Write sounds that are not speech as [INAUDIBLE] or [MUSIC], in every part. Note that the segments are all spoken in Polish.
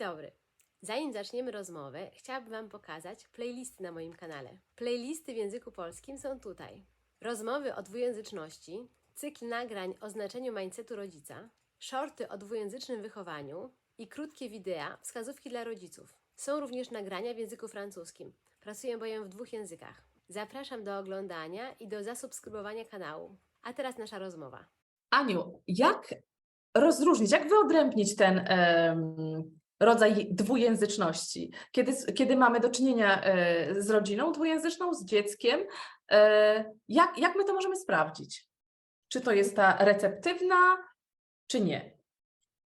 dobry. Zanim zaczniemy rozmowę, chciałabym Wam pokazać playlisty na moim kanale. Playlisty w języku polskim są tutaj. Rozmowy o dwujęzyczności, cykl nagrań o znaczeniu mindsetu rodzica, shorty o dwujęzycznym wychowaniu i krótkie wideo, wskazówki dla rodziców. Są również nagrania w języku francuskim. Pracuję bowiem w dwóch językach. Zapraszam do oglądania i do zasubskrybowania kanału. A teraz nasza rozmowa. Aniu, jak rozróżnić, jak wyodrębnić ten rodzaj dwujęzyczności? Kiedy, kiedy mamy do czynienia e, z rodziną dwujęzyczną, z dzieckiem, e, jak, jak my to możemy sprawdzić? Czy to jest ta receptywna, czy nie?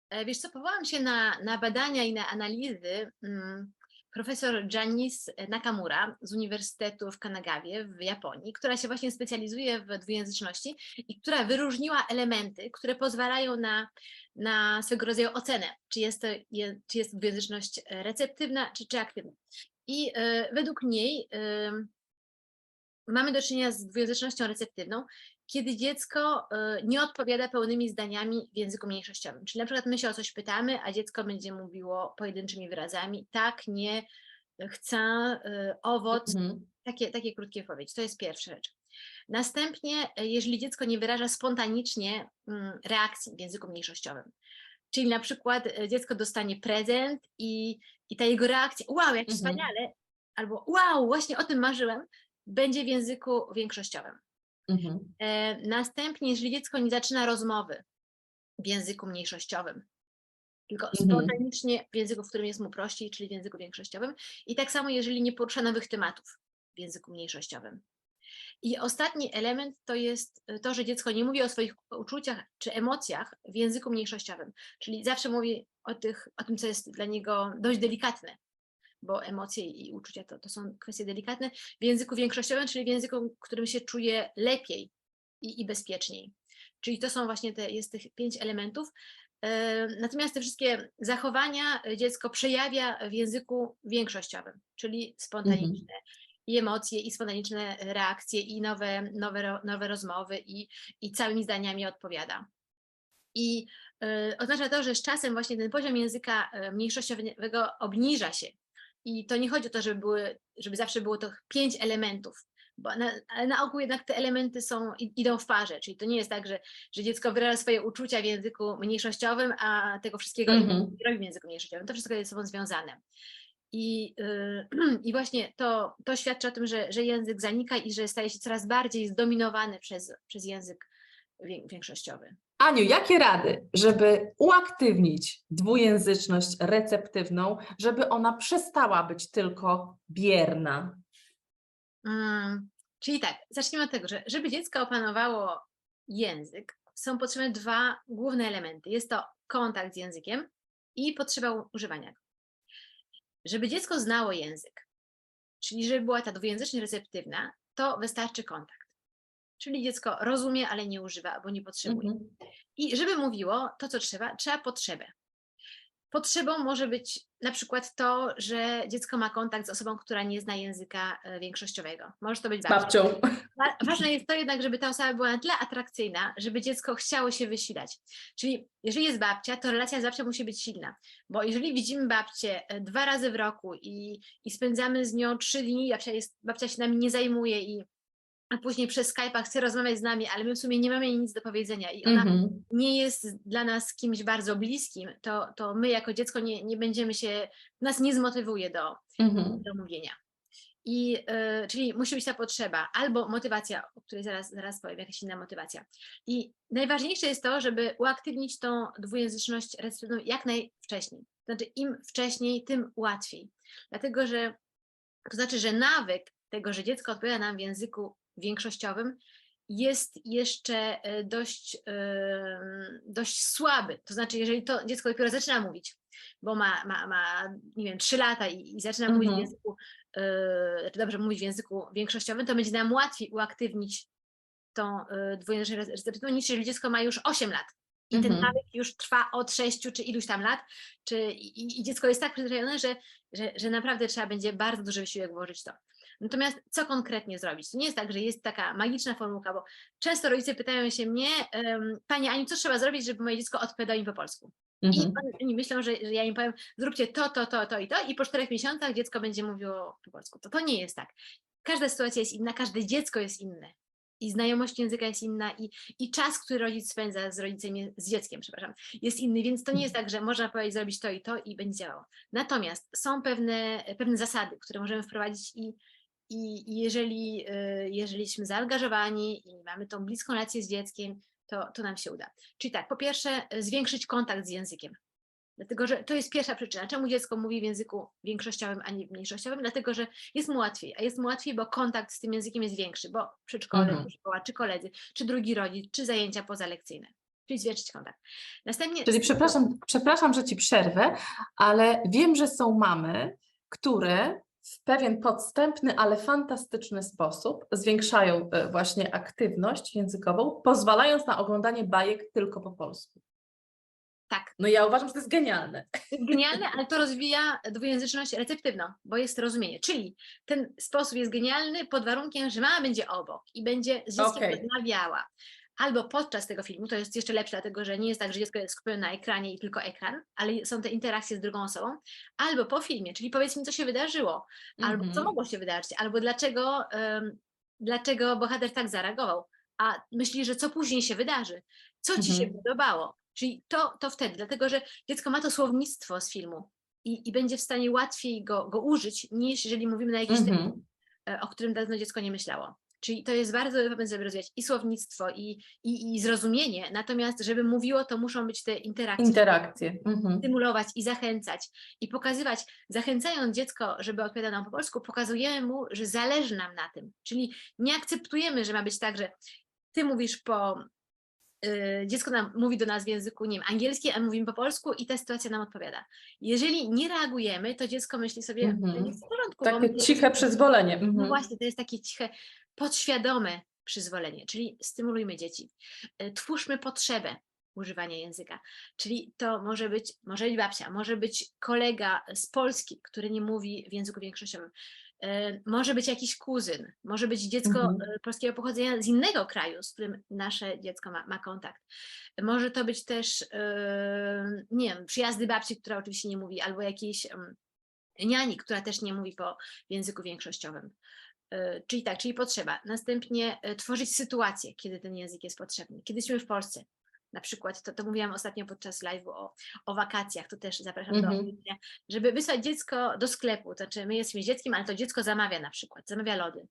E, Wiesz co, powołam się na, na badania i na analizy mm, profesor Janice Nakamura z Uniwersytetu w Kanagawie w Japonii, która się właśnie specjalizuje w dwujęzyczności i która wyróżniła elementy, które pozwalają na, na swego rodzaju ocenę, czy jest to, czy jest dwujęzyczność e, receptywna, czy, czy aktywna. I e, według niej e, mamy do czynienia z dwujęzycznością receptywną, kiedy dziecko y, nie odpowiada pełnymi zdaniami w języku mniejszościowym. Czyli na przykład my się o coś pytamy, a dziecko będzie mówiło pojedynczymi wyrazami tak, nie, chcę, owoc, Mhm. takie, takie krótkie odpowiedzi. To jest pierwsza rzecz. Następnie, y, jeżeli dziecko nie wyraża spontanicznie mm, reakcji w języku mniejszościowym, czyli na przykład y, dziecko dostanie prezent i, i ta jego reakcja, wow, jak Mhm. wspaniale, albo wow, właśnie o tym marzyłem, będzie w języku większościowym. Mhm. E, Następnie, jeżeli dziecko nie zaczyna rozmowy w języku mniejszościowym, tylko Mhm. spontanicznie w języku, w którym jest mu prościej, czyli w języku większościowym, i tak samo, jeżeli nie porusza nowych tematów w języku mniejszościowym. I ostatni element to jest e, to, że dziecko nie mówi o swoich uczuciach czy emocjach w języku mniejszościowym, czyli zawsze mówi o, tych, o tym, co jest dla niego dość delikatne, bo emocje i uczucia to, to są kwestie delikatne, w języku większościowym, czyli w języku, w którym się czuje lepiej i, i bezpieczniej. Czyli to są właśnie te, jest tych pięć elementów. E, Natomiast te wszystkie zachowania e, dziecko przejawia w języku większościowym, czyli spontaniczne i emocje, i spontaniczne reakcje, i nowe, nowe, nowe rozmowy, i, i całymi zdaniami odpowiada. I e, oznacza to, że z czasem właśnie ten poziom języka e, mniejszościowego obniża się. I to nie chodzi o to, żeby, były, żeby zawsze było to pięć elementów, bo na, ale na ogół jednak te elementy są, idą w parze, czyli to nie jest tak, że, że dziecko wyraża swoje uczucia w języku mniejszościowym, a tego wszystkiego Mhm. nie robi w języku mniejszościowym. To wszystko jest ze sobą związane. I, y, [CLEARS THROAT] I właśnie to, to świadczy o tym, że, że język zanika i że staje się coraz bardziej zdominowany przez, przez język wię- większościowy. Aniu, jakie rady, żeby uaktywnić dwujęzyczność receptywną, żeby ona przestała być tylko bierna? Mm, czyli tak, zacznijmy od tego, że żeby dziecko opanowało język, są potrzebne dwa główne elementy. Jest to kontakt z językiem i potrzeba używania go. Żeby dziecko znało język, czyli żeby była ta dwujęzyczność receptywna, to wystarczy kontakt. Czyli dziecko rozumie, ale nie używa albo nie potrzebuje. Mhm. I żeby mówiło to, co trzeba, trzeba potrzebę. Potrzebą może być na przykład to, że dziecko ma kontakt z osobą, która nie zna języka e, większościowego. Może to być babcią. Wa- Ważne jest to jednak, żeby ta osoba była na tyle atrakcyjna, żeby dziecko chciało się wysilać. Czyli jeżeli jest babcia, to relacja z babcią musi być silna, bo jeżeli widzimy babcię e, dwa razy w roku i, i spędzamy z nią trzy dni, babcia, jest, babcia się nami nie zajmuje i a później przez Skype'a chce rozmawiać z nami, ale my w sumie nie mamy nic do powiedzenia i ona Mhm. nie jest dla nas kimś bardzo bliskim, to, to my jako dziecko nie, nie będziemy się, nas nie zmotywuje do, Mhm. do mówienia. I, y, czyli musi być ta potrzeba, albo motywacja, o której zaraz, zaraz powiem, jakaś inna motywacja. I najważniejsze jest to, żeby uaktywnić tą dwujęzyczność receptywną jak najwcześniej. Znaczy im wcześniej, tym łatwiej. Dlatego, że to znaczy, że nawyk tego, że dziecko odpowiada nam w języku większościowym, jest jeszcze e, dość, em, dość słaby. To znaczy, jeżeli to dziecko dopiero zaczyna mówić, bo ma, ma, ma nie wiem, 3 lata i, i zaczyna mówić w Mhm. języku, e, znaczy dobrze mówić w języku większościowym, to będzie nam łatwiej uaktywnić tą e, dwujęzyczność receptywną niż jeżeli dziecko ma już 8 lat. I ten Mhm. nawyk już trwa od 6 czy iluś tam lat, czy, i, i dziecko jest tak przyzwyczajone, że, że, że naprawdę trzeba będzie bardzo duży wysiłek włożyć to. Natomiast co konkretnie zrobić? To nie jest tak, że jest taka magiczna formułka, bo często rodzice pytają się mnie, Pani Aniu, co trzeba zrobić, żeby moje dziecko odpowiadało mi po polsku? I Mhm. oni myślą, że, że ja im powiem, zróbcie to, to, to, to i to, i po czterech miesiącach dziecko będzie mówiło po polsku. To to nie jest tak. Każda sytuacja jest inna, każde dziecko jest inne. I znajomość języka jest inna, i, i czas, który rodzic spędza z rodzicem, z dzieckiem, przepraszam, jest inny, więc to nie jest tak, że można powiedzieć, zrobić to i to i będzie działało. Natomiast są pewne, pewne zasady, które możemy wprowadzić i, i, jeżeli, y, jeżeli jesteśmy zaangażowani i mamy tą bliską relację z dzieckiem, to, to nam się uda. Czyli tak, po pierwsze, y, zwiększyć kontakt z językiem. Dlatego, że to jest pierwsza przyczyna. Czemu dziecko mówi w języku większościowym, a nie mniejszościowym? Dlatego, że jest mu łatwiej. A jest mu łatwiej, bo kontakt z tym językiem jest większy, bo przedszkole, Mhm. czy szkoła, czy koledzy, czy drugi rodzic, czy zajęcia pozalekcyjne. Czyli zwiększyć kontakt. Następnie. Czyli przepraszam, przepraszam, że ci przerwę, ale wiem, że są mamy, które w pewien podstępny, ale fantastyczny sposób zwiększają e, właśnie aktywność językową, pozwalając na oglądanie bajek tylko po polsku. Tak. No ja uważam, że to jest genialne. [LAUGHS] Genialne, ale to rozwija dwujęzyczność receptywną, bo jest rozumienie. Czyli ten sposób jest genialny pod warunkiem, że mama będzie obok i będzie z dzieckiem Okej. rozmawiała. Albo podczas tego filmu, to jest jeszcze lepsze, dlatego że nie jest tak, że dziecko jest skupione na ekranie i tylko ekran, ale są te interakcje z drugą osobą. Albo po filmie, czyli powiedz mi, co się wydarzyło, albo co Mhm. mogło się wydarzyć, albo dlaczego, em, dlaczego bohater tak zareagował, a myślisz, że co później się wydarzy, co ci się Mhm. podobało. Czyli to, to wtedy, dlatego że dziecko ma to słownictwo z filmu i, i będzie w stanie łatwiej go, go użyć, niż jeżeli mówimy na jakiś temat, Mhm. e, o którym dawno dziecko nie myślało. Czyli to jest bardzo żeby rozwijać i słownictwo, i, i, i zrozumienie, natomiast żeby mówiło, to muszą być te interakcje Interakcje. Mhm. stymulować i zachęcać i pokazywać, zachęcając dziecko, żeby odpowiadał nam po polsku, pokazujemy mu, że zależy nam na tym. Czyli nie akceptujemy, że ma być tak, że ty mówisz po. y, dziecko nam mówi do nas w języku nie wiem, angielskim, a my mówimy po polsku i ta sytuacja nam odpowiada. Jeżeli nie reagujemy, to dziecko myśli sobie, że Mhm. jest w porządku. Takie my- ciche przyzwolenie. no Mhm. właśnie, to jest takie ciche, podświadome przyzwolenie, czyli stymulujmy dzieci. E, Twórzmy potrzebę używania języka, czyli to może być, może być babcia, może być kolega z Polski, który nie mówi w języku większościowym, E, może być jakiś kuzyn, może być dziecko Mhm. e, polskiego pochodzenia z innego kraju, z którym nasze dziecko ma, ma kontakt. Może to być też, nie wiem, przyjazdy babci, która oczywiście nie mówi, albo jakiejś niani, która też nie mówi po języku większościowym. E, Czyli tak, czyli potrzeba. Następnie e, tworzyć sytuację, kiedy ten język jest potrzebny. Kiedy jesteśmy w Polsce, na przykład, to, to mówiłam ostatnio podczas live'u o, o wakacjach, to też zapraszam do Mhm. odwiedzienia, żeby wysłać dziecko do sklepu, to znaczy my jesteśmy dzieckiem, ale to dziecko zamawia na przykład, zamawia lody,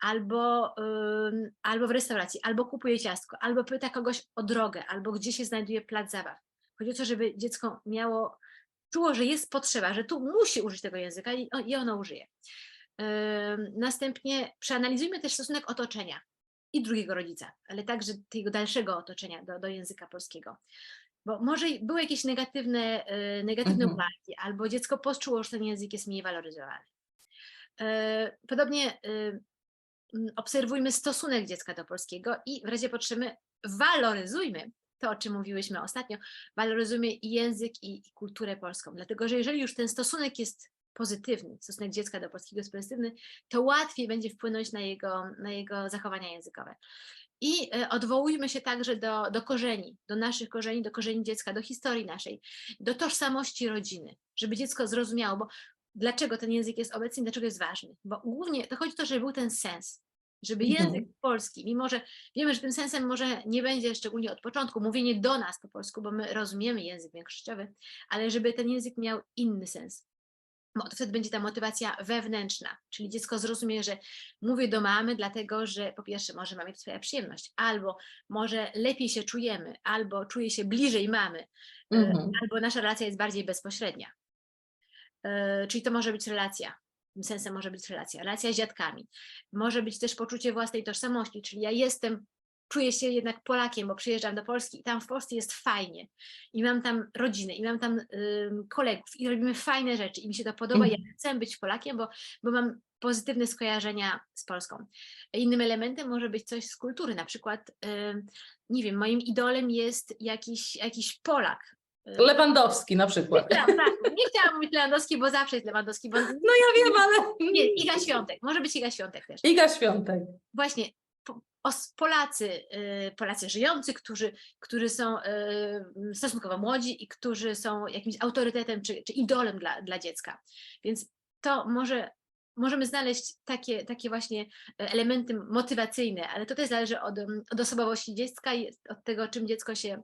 albo, ym, albo w restauracji, albo kupuje ciastko, albo pyta kogoś o drogę, albo gdzie się znajduje plac zabaw. Chodzi o to, żeby dziecko miało, czuło, że jest potrzeba, że tu musi użyć tego języka i, i ono użyje. Następnie przeanalizujmy też stosunek otoczenia i drugiego rodzica, ale także tego dalszego otoczenia do, do języka polskiego. Bo może były jakieś negatywne, y, negatywne Mhm. uwagi, albo dziecko poczuło, że ten język jest mniej waloryzowany. E, Podobnie y, obserwujmy stosunek dziecka do polskiego i w razie potrzeby waloryzujmy to, o czym mówiłyśmy ostatnio, waloryzujmy i język, i, i kulturę polską. Dlatego, że jeżeli już ten stosunek jest pozytywny, stosunek dziecka do polskiego jest pozytywny, to łatwiej będzie wpłynąć na jego, na jego zachowania językowe. I e, odwołujmy się także do, do korzeni, do naszych korzeni, do korzeni dziecka, do historii naszej, do tożsamości rodziny, żeby dziecko zrozumiało, bo dlaczego ten język jest obecny, dlaczego jest ważny. Bo głównie to chodzi o to, żeby był ten sens, żeby Mhm. język polski, mimo że wiemy, że tym sensem może nie będzie szczególnie od początku mówienie do nas po polsku, bo my rozumiemy język większościowy, ale żeby ten język miał inny sens. Wtedy będzie ta motywacja wewnętrzna, czyli dziecko zrozumie, że mówię do mamy, dlatego że po pierwsze może mamie to sprawia przyjemność, albo może lepiej się czujemy, albo czuję się bliżej mamy, e, Mhm. albo nasza relacja jest bardziej bezpośrednia. E, Czyli to może być relacja. Tym sensem może być relacja. Relacja z dziadkami. Może być też poczucie własnej tożsamości, czyli ja jestem, czuję się jednak Polakiem, bo przyjeżdżam do Polski i tam w Polsce jest fajnie. I mam tam rodzinę, i mam tam ym, kolegów, i robimy fajne rzeczy, i mi się to podoba. Ja chcę być Polakiem, bo, bo mam pozytywne skojarzenia z Polską. Innym elementem może być coś z kultury, na przykład, ym, nie wiem, moim idolem jest jakiś, jakiś Polak, Lewandowski na przykład. tak, tak. Nie chciałam mówić Lewandowski, bo zawsze jest Lewandowski. Bo... No ja wiem, ale... Nie, Iga Świątek. Może być Iga Świątek też. Iga Świątek. Właśnie, Polacy, y, Polacy żyjący, którzy, którzy są y, stosunkowo młodzi i którzy są jakimś autorytetem czy, czy idolem dla, dla dziecka. Więc to może możemy znaleźć takie, takie właśnie e, elementy motywacyjne, ale to też zależy od, em, od osobowości dziecka i od tego, czym dziecko się,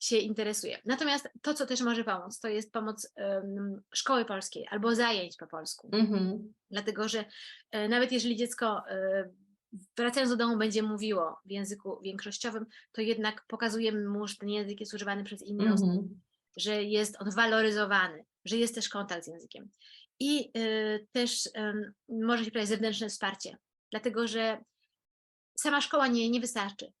się interesuje. Natomiast to, co też może pomóc, to jest pomoc em, szkoły polskiej albo zajęć po polsku. Mhm. Dlatego, że e, nawet jeżeli dziecko e, wracając do domu będzie mówiło w języku większościowym, to jednak pokazujemy mu, że ten język jest używany przez inne osoby Mhm. że jest on waloryzowany, że jest też kontakt z językiem. I y, też ym, może się pojawić zewnętrzne wsparcie, dlatego że sama szkoła nie, nie wystarczy.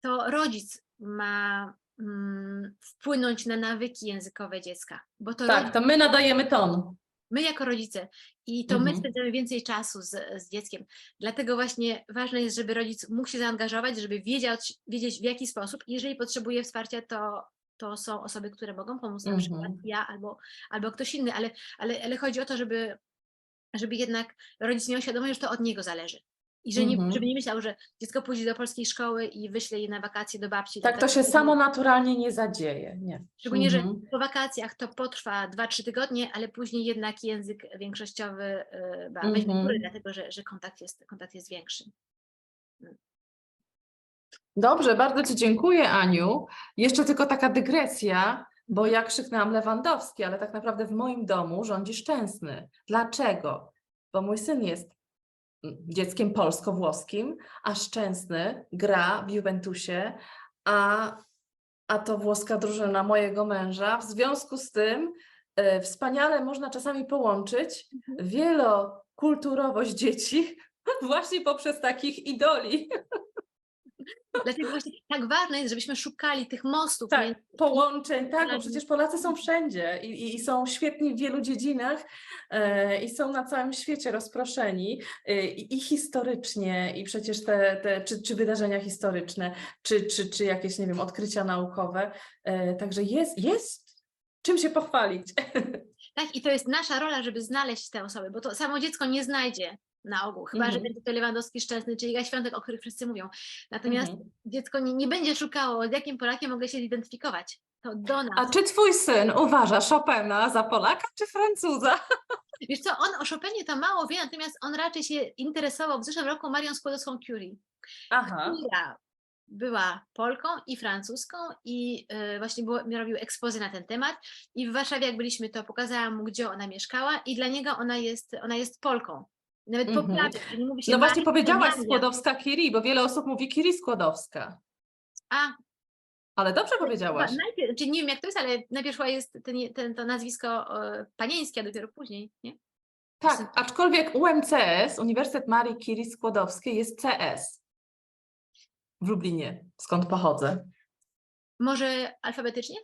To rodzic ma mm, wpłynąć na nawyki językowe dziecka, bo to Tak, rodzic, to my nadajemy ton. My jako rodzice i to my Mhm. spędzamy więcej czasu z, z dzieckiem. Dlatego właśnie ważne jest, żeby rodzic mógł się zaangażować, żeby wiedział, wiedzieć w jaki sposób. Jeżeli potrzebuje wsparcia, to, to są osoby, które mogą pomóc, na przykład Mhm. ja albo, albo ktoś inny, ale, ale, ale chodzi o to, żeby, żeby jednak rodzic miał świadomość, że to od niego zależy. I że nie, Mhm. żeby nie myślał, że dziecko pójdzie do polskiej szkoły i wyśle je na wakacje do babci. Tak to taty, się samo naturalnie nie zadzieje. Nie. Szczególnie, że Mhm. po wakacjach to potrwa 2-3 tygodnie, ale później jednak język większościowy y, ba, weźmie Mhm. górę, dlatego że, że kontakt, jest, kontakt jest większy. Dobrze, bardzo Ci dziękuję, Aniu. Jeszcze tylko taka dygresja, bo ja krzyknęłam Lewandowski, ale tak naprawdę w moim domu rządzi Szczęsny. Dlaczego? Bo mój syn jest dzieckiem polsko-włoskim, a Szczęsny gra w Juventusie, a, a to włoska drużyna mojego męża. W związku z tym e, wspaniale można czasami połączyć wielokulturowość dzieci [LAUGHS] właśnie poprzez takich idoli. Dlatego właśnie tak ważne jest, żebyśmy szukali tych mostów Tak, między połączeń, tak, bo przecież Polacy są wszędzie i, i- i są świetni w wielu dziedzinach e, i są na całym świecie rozproszeni e, i, i historycznie, i przecież te, te czy, czy wydarzenia historyczne, czy, czy, czy jakieś, nie wiem, odkrycia naukowe. E, także jest, jest czym się pochwalić. [LAUGHS] Tak, i to jest nasza rola, żeby znaleźć te osoby, bo to samo dziecko nie znajdzie na ogół, chyba że Mhm. będzie to Lewandowski Szczęsny, czy Iga Świątek, o których wszyscy mówią. Natomiast Mhm. dziecko nie, nie będzie szukało, z jakim Polakiem mogę się zidentyfikować. To do A nas. czy twój syn uważa Chopina za Polaka czy Francuza? [LAUGHS] Wiesz co, on o Chopinie to mało wie, natomiast on raczej się interesował w zeszłym roku Marią Skłodowską-Curie, Aha. która była Polką i francuską i y, właśnie było, robił ekspozy na ten temat i w Warszawie jak byliśmy, to pokazałam mu, gdzie ona mieszkała i dla niego ona jest, ona jest Polką. Nawet poprawia, że nie mówi się No właśnie powiedziałaś Maria. Skłodowska-Curie, bo wiele osób mówi Curie Skłodowska. A, Ale dobrze powiedziałaś. najpierw, czyli nie wiem jak to jest, ale najpierw jest ten, ten, to nazwisko e, panieńskie, a dopiero później, nie? Tak, aczkolwiek UMCS, Uniwersytet Marii Curie Skłodowskiej jest CS w Lublinie, skąd pochodzę. Może alfabetycznie?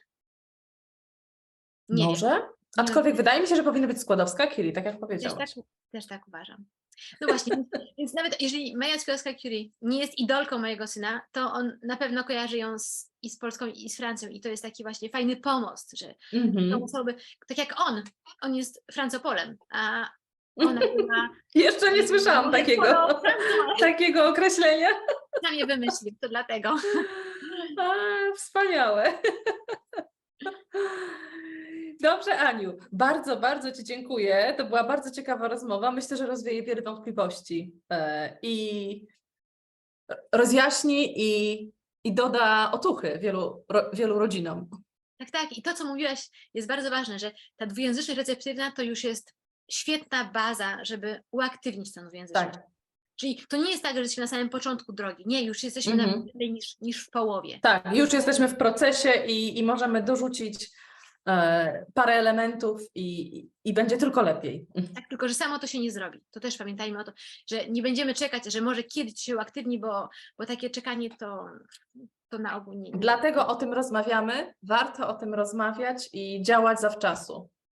Nie wiem. Może? Aczkolwiek wydaje mi się, że powinno być Skłodowska Curie, tak jak Też powiedziałaś. tak, też tak uważam. No właśnie, więc, [LAUGHS] nawet jeżeli Maja Skłodowska-Curie nie jest idolką mojego syna, to on na pewno kojarzy ją z, i z Polską, i z Francją i to jest taki właśnie fajny pomost, że Mhm. są osoby, tak jak on, on jest Francopolem, a ona [LAUGHS] była... Jeszcze nie słyszałam takiego, takiego określenia. Sam je wymyślił, to dlatego. [LAUGHS] A, wspaniałe. Dobrze, Aniu, bardzo, bardzo Ci dziękuję. To była bardzo ciekawa rozmowa. Myślę, że rozwieje wiele wątpliwości e, i rozjaśni i, i doda otuchy wielu, wielu rodzinom. Tak, tak. I to, co mówiłaś, jest bardzo ważne, że ta dwujęzyczność receptywna to już jest świetna baza, żeby uaktywnić tę dwujęzyczność. Tak, Czyli to nie jest tak, że jesteśmy na samym początku drogi. Nie, już jesteśmy Mhm. na wyżej niż, niż w połowie. tak, już jesteśmy w procesie i, i możemy dorzucić parę elementów i, i będzie tylko lepiej. Tak, tylko że samo to się nie zrobi. To też pamiętajmy o to, że nie będziemy czekać, że może kiedyś się uaktywni, bo, bo takie czekanie to, to na ogół nie. nie Dlatego o tym rozmawiamy, warto o tym rozmawiać i działać zawczasu.